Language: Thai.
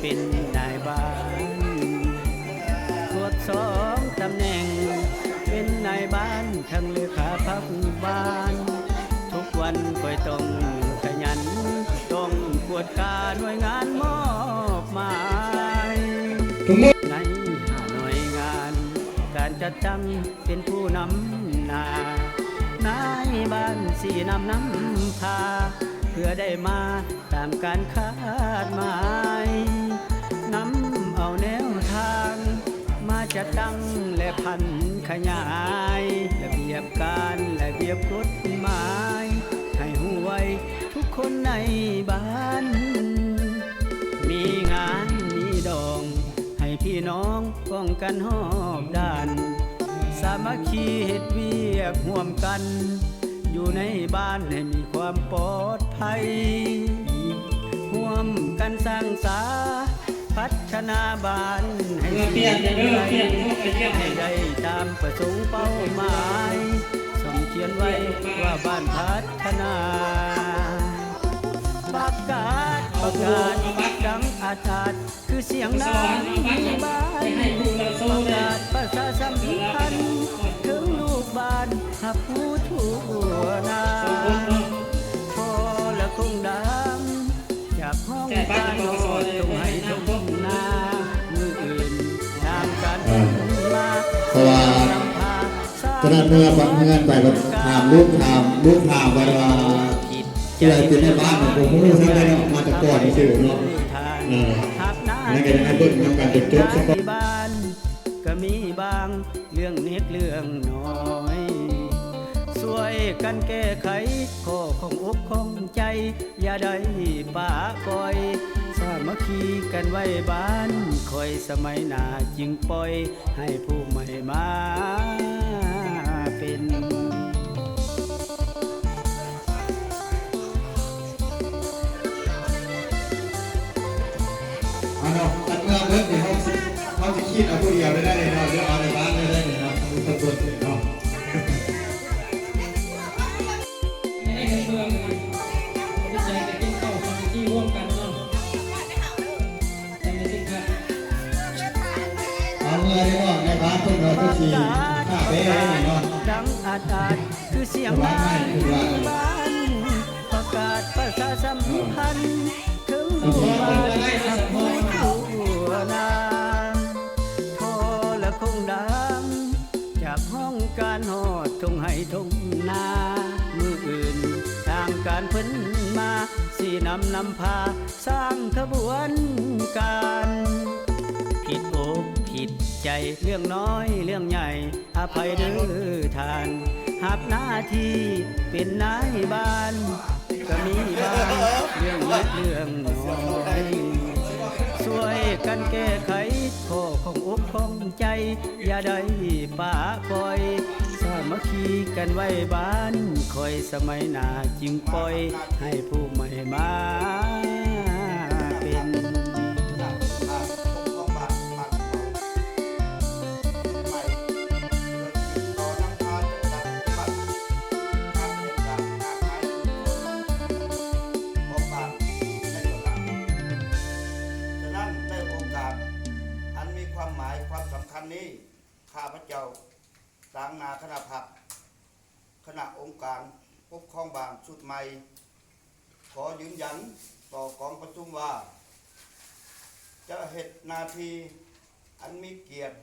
เป็นนายบ้านขวดสองตำแหน่ง เป็นนายบ้านทั้งเลขาพักบ้าน ทุกวันก็ต้องขยัน ต้องกวดกาหน่วยงานมอบหมายในหน่วยงาน การจัดตั้งเป็นผู้นำหน้านายบ้านสี่นำน้ำพาเพื่อได้มาตามการคาดหมาย นำเอาแนวทาง มาจัดตั้งและพันขยายระเบียบการระเบียบกฎหมาย ให้หูไวทุกคนในบ้าน มีงานมีดอง ให้พี่น้องป้องกันหอบด้าน สามัคคีเหตุเวียกห่วมกัน อยู่ในบ้านให้มีความปลอดภัยห่วมกันสร้างสา พัฒนาบ้านให้เปลี่ยนเด้อเปลี่ยนพวกไปเปลี่ยนให้ได้ตามประสงค์เป้าหมายสมเขียนไว้ว่าบ้านพัฒนาประกาศประกาศดังอาจารย์คือเสียงน้ำบ้านให้ผู้าโซ่ประกาศประชาสัมพันธ์ถึงลูกบ้านหับผู้ทั่วนา ห้องการนอนตรงให้ตรงนามืออื่นตามการมาเพราะว่าฉะนั้นเมื่อบังเงินไปแบบถามลูกถามลูกถามว่าว่าที่เราเป็นในบ้านของผมไม่รู้ทั้งได้นมาจากก่อนนี่สื่อเนาะนั่นก็จะให้เบิ่งทำการจดจดสักบ้านก็มีบางเรื่องเน็กเรื่องน้อย ช่วยกันแก้ไขข้อของอกของใจ อย่าได้ป่าก่อยสามัคคีกันไว้บ้านคอยสมัยหน้าจึงปล่อย ให้ผู้ใหม่มาเป็นเอาเนาะตัดเมื่อเบิ่งเดี๋ยวเขาสิเขาสิคิดเอาผู้เดียวได้ได้เลยเนาะเดี๋ยวเอาในบ้านได้ได้เลยเนาะมีคนตรวเนาะ เอาเมื่อได้ว่าในบ้านเพิ่นเราก็สิข้าเป้ให้เนาะดังอาจารย์คือเสียงบ้านบ้านประกาศประชาสัมพันธ์ถึงลูกบ้านทั้งผู้ทั่วนานโทรและคงดังจากห้องการหอดทงให้ทงนามืออื่น ทางการเพิ่นมาสีนำนำพาสร้างขบวนการ อกผิดใจเรื่องน้อยเรื่องใหญ่ อภัยเด้อทานหับหน้าที่เป็นนายบ้าน ก็มีบ้างเรื่องเล็กเรื่องน้อยช่วยกันแก้ไขข้อของอกของใจ อย่าได้ป่าปล่อยสามัคคีกันไว้บ้านคอยสมัยหน้าจึงปล่อยให้ผู้ นี้ข้าพเจ้าสางนาคณะผักคณะองค์การปกครองบางชุดใหม่ ขอยืนยันต่อกองประชุมว่า จะเหตุนาทีอันมีเกียรติ